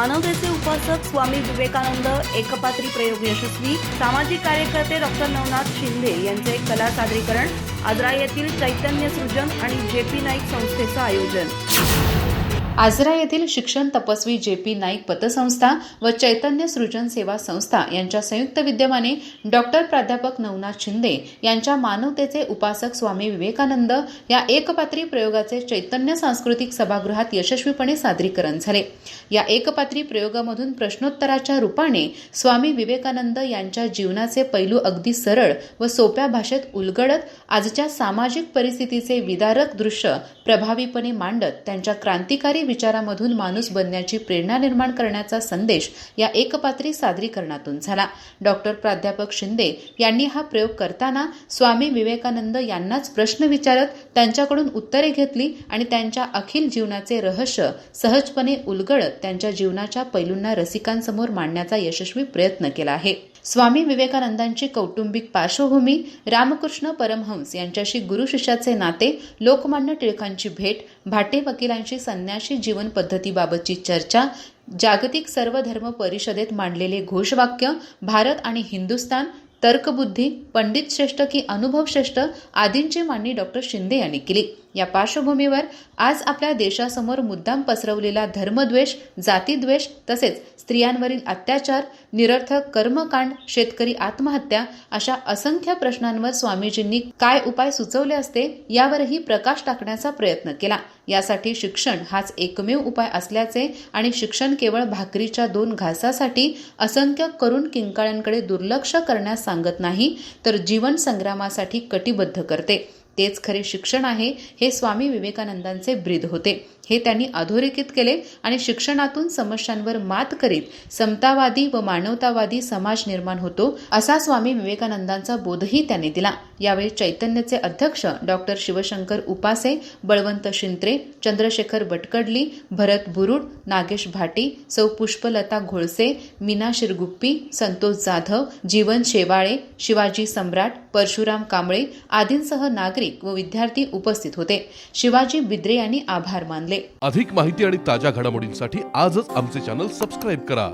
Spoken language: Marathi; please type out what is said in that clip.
मानवतेचे उपासक स्वामी विवेकानंद एकपात्री प्रयोग यशस्वी सामाजिक कार्यकर्ते डॉक्टर नवनाथ शिंदे यांचे कला सादरीकरण आजरा येथील चैतन्य सृजन आणि जे पी नाईक संस्थेचं आयोजन. आजरा येथील शिक्षण तपस्वी जे पी नाईक पतसंस्था व चैतन्य सृजन सेवा संस्था यांच्या संयुक्त विद्यमाने डॉक्टर प्राध्यापक नवनाथ शिंदे यांच्या मानवतेचे उपासक स्वामी विवेकानंद या एकपात्री प्रयोगाचे चैतन्य सांस्कृतिक सभागृहात यशस्वीपणे सादरीकरण झाले. या एकपात्री प्रयोगामधून प्रश्नोत्तराच्या रूपाने स्वामी विवेकानंद यांच्या जीवनाचे पैलू अगदी सरळ व सोप्या भाषेत उलगडत आजच्या सामाजिक परिस्थितीचे विदारक दृश्य प्रभावीपणे मांडत त्यांच्या क्रांतिकारी विचारामधून माणूस बनण्याची प्रेरणा निर्माण करण्याचा संदेश या एकपात्री सादरीकरणातून झाला. डॉक्टर प्राध्यापक शिंदे यांनी हा प्रयोग करताना स्वामी विवेकानंद यांनाच प्रश्न विचारत त्यांच्याकडून उत्तरे घेतली आणि त्यांच्या अखिल जीवनाचे रहस्य सहजपणे उलगडत त्यांच्या जीवनाच्या पैलूंना रसिकांसमोर मांडण्याचा यशस्वी प्रयत्न केला आहे. स्वामी विवेकानंदांची कौटुंबिक पार्श्वभूमी रामकृष्ण परमहंस यांच्याशी गुरु शिष्याचे नाते लोकमान्य टिळकांची भेट भाटे वकिलांशी संन्याशी जीवन पद्धतीबाबतची चर्चा जागतिक सर्वधर्म परिषदेत मांडलेले घोषवाक्य भारत आणि हिंदुस्तान तर्कबुद्धी पंडित श्रेष्ठ की अनुभव श्रेष्ठ आदींची मांडणी डॉक्टर शिंदे यांनी केली. या पार्श्वभूमीवर आज आपल्या देशासमोर मुद्दाम पसरवलेला धर्मद्वेष जातीद्वेष तसेच स्त्रियांवरील अत्याचार निरर्थक कर्मकांड शेतकरी आत्महत्या अशा असंख्य प्रश्नांवर स्वामीजींनी काय उपाय सुचवले असते यावरही प्रकाश टाकण्याचा प्रयत्न केला. यासाठी शिक्षण हाच एकमेव उपाय असल्याचे आणि शिक्षण केवळ भाकरीच्या दोन घासासाठी असंख्य करून किंकाळ्यांकडे दुर्लक्ष करण्यास सांगत नाही तर जीवन संग्रामासाठी कटिबद्ध करते. तेच खरे शिक्षण आहे हे स्वामी विवेकानंदांचे ब्रीद होते. हे त्यांनी अधोरेखित केले आणि शिक्षणातून समस्यांवर मात करीत समतावादी व मानवतावादी समाज निर्माण होतो असा स्वामी विवेकानंदांचा बोधही त्यांनी दिला. यावेळी चैतन्यचे अध्यक्ष डॉक्टर शिवशंकर उपासे बळवंत शिंत्रे चंद्रशेखर भटकडली भरत बुरुड नागेश भाटी सौ पुष्पलता घोळसे मीना शिरगुप्पी संतोष जाधव जीवन शेवाळे शिवाजी सम्राट परशुराम कांबळे आदींसह नागरिक व विद्यार्थी उपस्थित होते. शिवाजी बिद्रे यांनी आभार मानले. अधिक माहिती आणि ताज्या घडामोडींसाठी आजच आमचे चॅनल सबस्क्राईब करा.